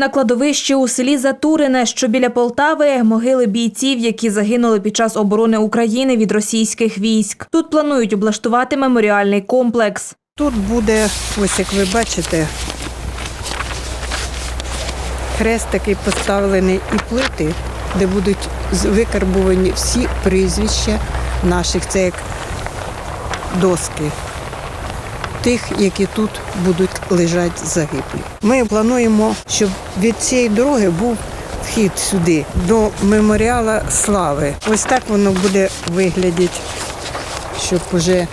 На кладовищі у селі Затурине, що біля Полтави, могили бійців, які загинули під час оборони України від російських військ. Тут планують облаштувати меморіальний комплекс. Тут буде, ось як ви бачите, хрест такий поставлений і плити, де будуть викарбовані всі прізвища наших, це як доски. Тих, які тут будуть лежати загиблі. Ми плануємо, щоб від цієї дороги був вхід сюди, до меморіала слави. Ось так воно буде виглядати, щоб вже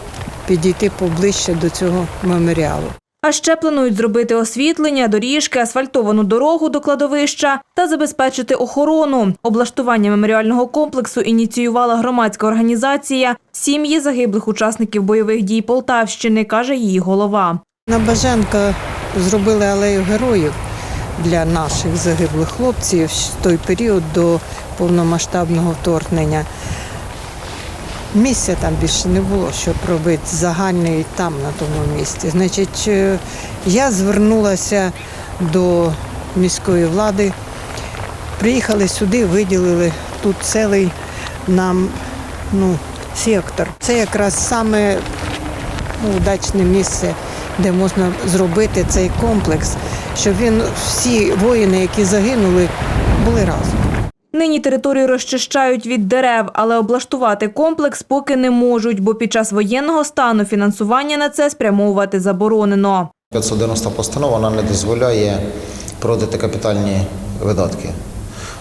підійти поближче до цього меморіалу. А ще планують зробити освітлення, доріжки, асфальтовану дорогу до кладовища та забезпечити охорону. Облаштування меморіального комплексу ініціювала громадська організація сім'ї загиблих учасників бойових дій Полтавщини, каже її голова. На Баженка зробили алею героїв для наших загиблих хлопців в той період до повномасштабного вторгнення. Місця там більше не було, щоб робити загальний там на тому місці. Значить, е, я звернулася до міської влади. Приїхали сюди, виділили тут цілий нам ну, сектор. Це якраз саме ну, удачне місце, де можна зробити цей комплекс, щоб він всі воїни, які загинули, були разом. Нині територію розчищають від дерев, але облаштувати комплекс поки не можуть, бо під час воєнного стану фінансування на це спрямовувати заборонено. 590 постанова вона не дозволяє проводити капітальні видатки.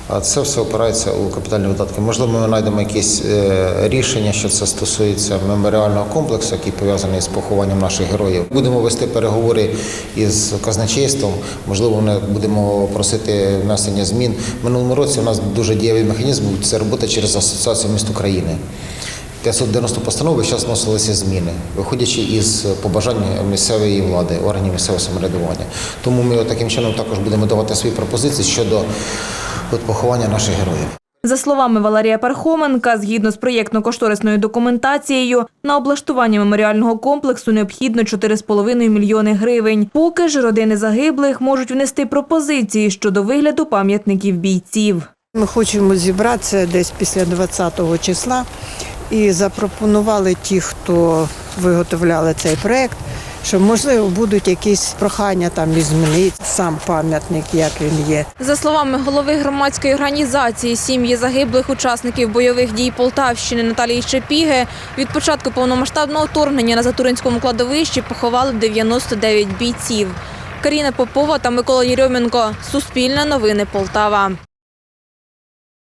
А це все опирається у капітальні видатки. Можливо, ми знайдемо якісь е, рішення, що це стосується меморіального комплексу, який пов'язаний з похованням наших героїв. Будемо вести переговори із казначейством. Можливо, ми будемо просити внесення змін. Минулому році у нас дуже дієвий механізм це робота через асоціацію міст України. 590 постанови зараз вносилися зміни, виходячи із побажань місцевої влади, органів місцевого самоврядування. Тому ми таким чином також будемо давати свої пропозиції щодо от, поховання наших героїв. За словами Валерія Пархоменка, згідно з проєктно-кошторисною документацією, на облаштування меморіального комплексу необхідно 4,5 мільйони гривень. Поки ж родини загиблих можуть внести пропозиції щодо вигляду пам'ятників бійців. Ми хочемо зібратися десь після 20-го числа і запропонували ті, хто виготовляли цей проект, що можливо будуть якісь прохання там і змінити сам пам'ятник, як він є. За словами голови громадської організації сім'ї загиблих учасників бойових дій Полтавщини Наталії Чепіги, від початку повномасштабного вторгнення на Затуринському кладовищі поховали 99 бійців. Каріна Попова та Микола Єрьоменко. Суспільне новини Полтава.